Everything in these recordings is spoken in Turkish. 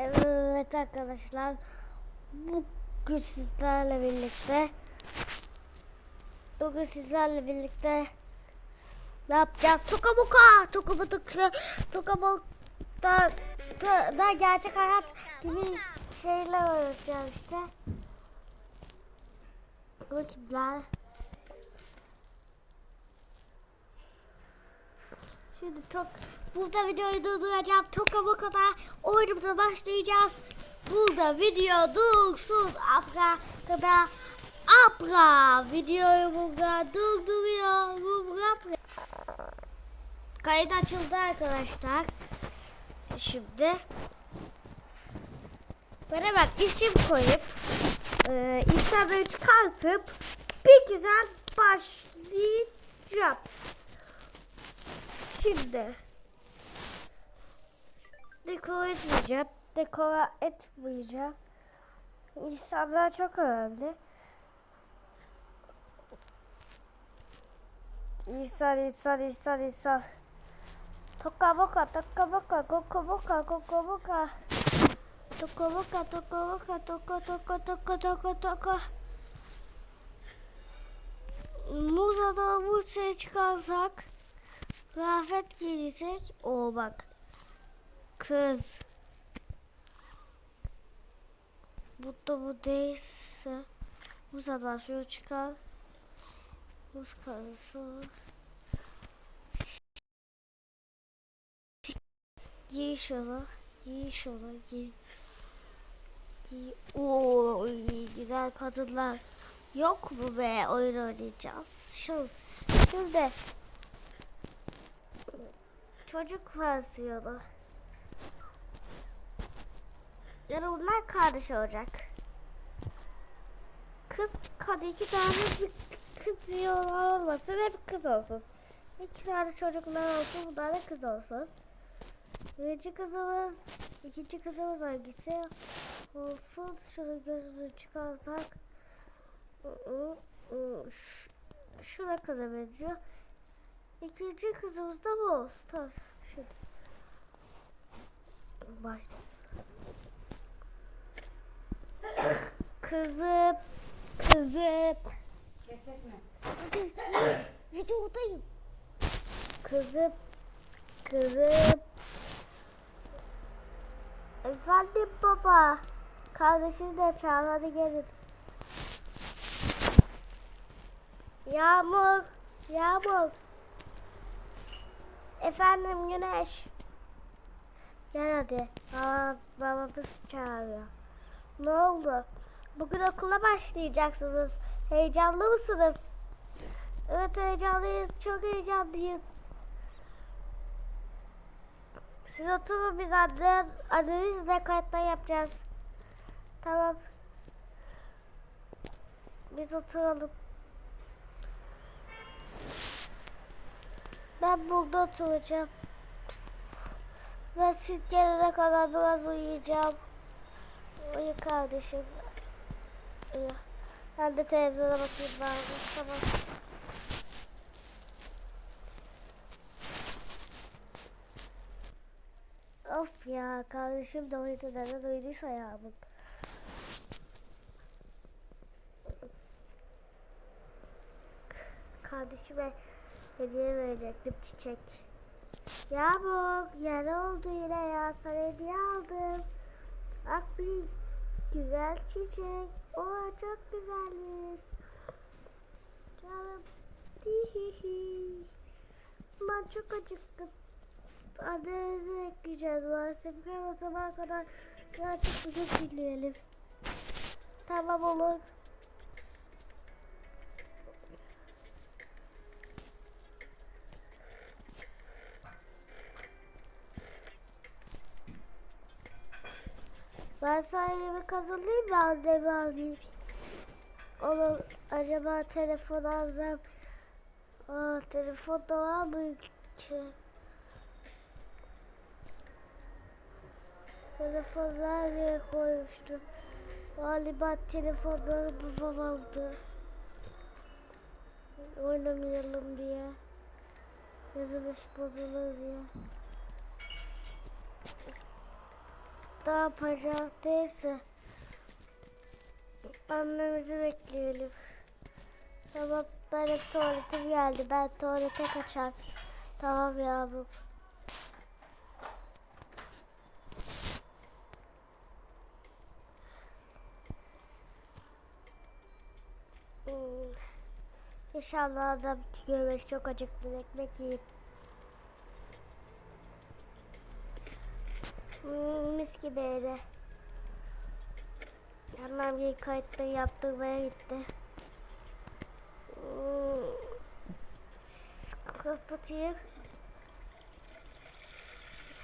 Evet arkadaşlar. Bugün sizlerle birlikte Bugün sizlerle birlikte ne yapacağız? Toka boka! Toka boka! Toka boka da, da, da gerçek hayat gibi şeyler öğreteceğiz işte. Bu kimler? Şimdi tok burada videoyu durduracağım. Toka bu kadar oyunumuza başlayacağız. Burada video dursun. Abra kadar abra videoyu burada durduruyor. Abra. Kayıt açıldı arkadaşlar. Şimdi ben hemen isim koyup e, insanları çıkartıp bir güzel başlayacağım. Şimdi dekor etmeyeceğim. Dekor etmeyeceğim. İnsanlar çok önemli. İnsan, insan, insan, insan. Toka boka, toka boka, koko boka, koko boka. Toka boka, toka boka, toka, toka, toka, toka, toka. Muza'da bu şey çıkarsak Kıyafet giysek o bak. Kız. Bu da bu değilse bu zaten şu çıkar. Buz karısı. Giy şunu. Giy şunu. Giy. Giy. Oo, güzel kadınlar. Yok mu be oyun oynayacağız. Şu, şurada çocuk versiyonu. Yani bunlar kardeş olacak. Kız, kad iki tane bir kız bir oğlan olmasın hep kız olsun. İki tane çocuklar olsun bunlar da kız olsun. Birinci kızımız, ikinci kızımız hangisi olsun? Şunu gözünü çıkarsak. Şuna kadar benziyor. İkinci kızımız da bu olsun. Tamam. Şimdi. Başla. Kızım. Kızım. Kesek mi? Videodayım. Kızım. Kızım. Efendim baba. Kardeşini de çağır hadi gelin. Yağmur. Yağmur. Efendim Güneş. Gel hadi. Aa, babamız çağırıyor. Ne oldu? Bugün okula başlayacaksınız. Heyecanlı mısınız? Evet heyecanlıyız. Çok heyecanlıyız. Siz oturun biz annem, annenizle kayıtlar yapacağız. Tamam. Biz oturalım. Ben burada oturacağım. Ben siz gelene kadar biraz uyuyacağım. Uyu kardeşim. Uyu. Ben de televizyona bakayım bari. Tamam. Of ya kardeşim de uyudu neden uyuduysa ya bu. Kardeşime hediye verecektim çiçek. Yağmur yer oldu yine ya sana hediye aldım. Bak bir güzel çiçek. O çok güzelmiş. Canım. Hihihi. Ben çok acıktım. Annemizi ekleyeceğiz maalesef. O zamana kadar birazcık müzik dinleyelim. Tamam olur. Ben yemek hazırlayayım mı annemi alayım. Onu acaba telefon alsam. Aa, telefon da var mı ki? Telefon nereye koymuştum? Galiba telefonları babam aldı. Oynamayalım diye. İş bozulur diye. Ne yapacağız neyse. Annemizi bekleyelim. Tamam benim tuvaletim geldi. Ben tuvalete kaçar. Tamam yavrum. Hmm. İnşallah adam görmez çok acıktım ekmek yiyip. Mis gibi evde. Annem bir kayıtları yaptırmaya gitti. Hmm. Kapatayım.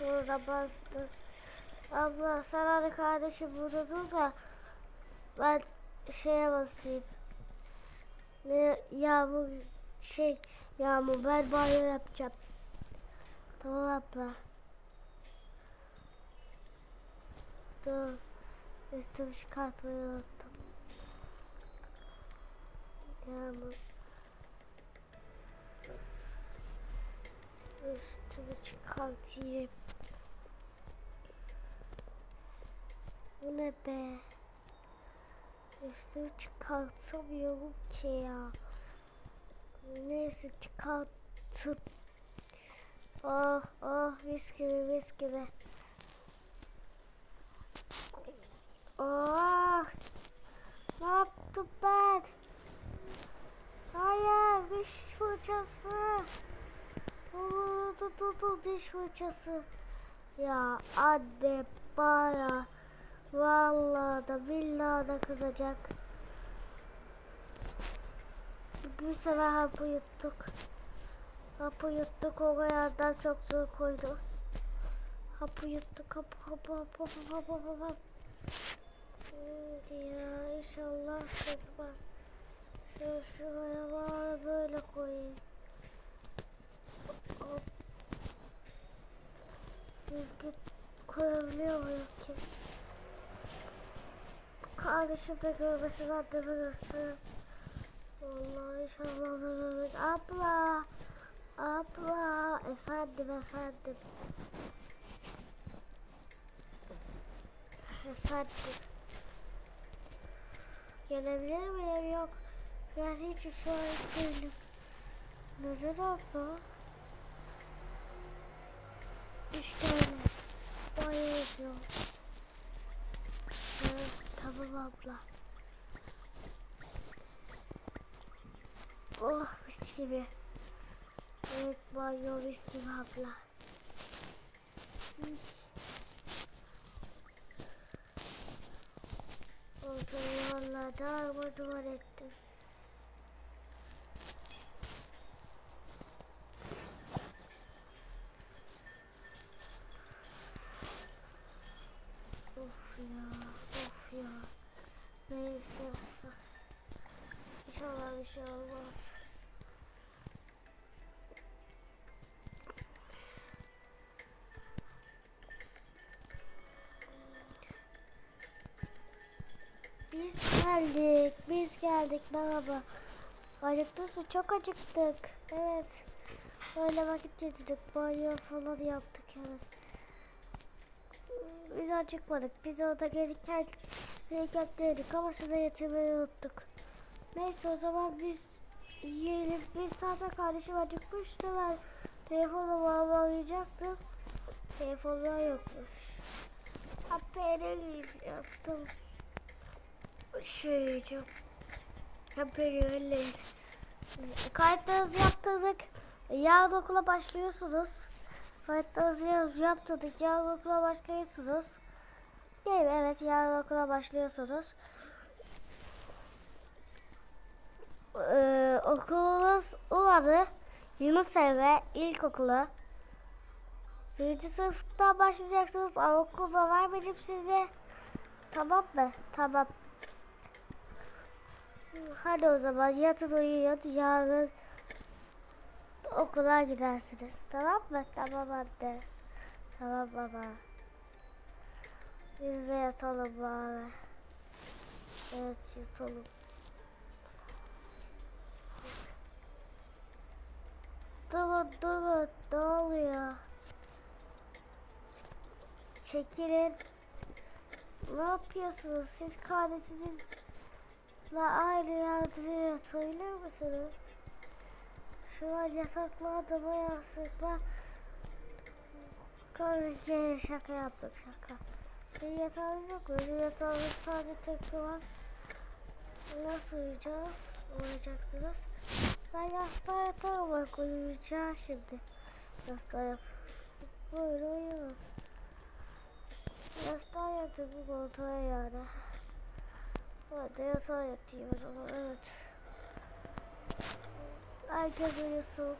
Burada bastı. Abla sana da kardeşim burada dur da ben şeye basayım. Ne yağmur şey yağmur ben banyo yapacağım. Tamam abla. Dur. Üstümü çıkartmayı unuttum. Yağmur. Üstümü çıkartayım. Bu ne be? Üstümü çıkartamıyorum ki ya. Neyse çıkartıp. Oh oh mis gibi mis gibi. Oh! Ne yaptım ben? Hayır, diş fırçası. Dur, dur, diş fırçası. Ya anne bana vallahi da billahi da kızacak. Bir sefer hapı yuttuk. Hapı yuttuk o yandan çok zor koydu. Hapı yuttuk hapı hapı hapı hapı hapı hapı. Şimdi ya inşallah kızmaz. Şu şuraya bana böyle koyayım. Hop. Düzgün koyabiliyor muyum ki? Kardeşim de görmesin anneme göstereyim. Vallahi inşallah da görmez. Abla. Abla. Efendim efendim. Efendim. Gelebilir miyim? Yok. Biraz hiç müsait değilim. Neden abla? İşte öyle. Banyo yapıyorum. Evet, tamam abla. Oh mis gibi. Evet banyo mis gibi abla. Üf. Ortayı valla darma duvar ettim. Of ya, of ya. Neyse. İnşallah bir şey olmaz. Geldik, biz geldik merhaba. Acıktınız mı? Çok acıktık. Evet. Böyle vakit geçirdik. Banyo falan yaptık evet. Biz acıkmadık. Biz orada gelirken yedik ama size getirmeyi unuttuk. Neyse o zaman biz yiyelim. Bir saate kardeşim acıkmıştı ben telefonu bağlayacaktım. Telefonlar yokmuş. Haberi yaptım. Şey yiyeceğim. Haberi öyle. Kayıtlarınızı yaptırdık. Yarın okula başlıyorsunuz. Kayıtlarınızı yaptırdık. Yarın okula başlıyorsunuz. Değil mi? Evet yarın okula başlıyorsunuz. Ee, okulunuz umadı Yunus Emre İlkokulu. Birinci sınıfta başlayacaksınız. Okulda var benim size. Tamam mı? Tamam. Hadi o zaman yatın uyuyun. Yarın okula gidersiniz. Tamam mı? Tamam anne. Tamam baba. Biz de yatalım bari. Evet yatalım. Durun durun ne oluyor? Çekilin. Ne yapıyorsunuz? Siz kardeşinizle aynı yerde yatabilir misiniz? Şu an yataklarda bayağı sık var. Kardeşle şaka yaptık şaka. Bir yatağınız yok mu? Bir yatağınız sadece tek var. Nasıl uyuyacağız? Uyuyacaksınız. Ben yastığa yatarım bak uyuyacağım şimdi. Yastığa yap. Böyle uyuyorum. Yastığa yattım bu koltuğa yani. Hadi yatağa yatayım o zaman evet. Herkes uyusun.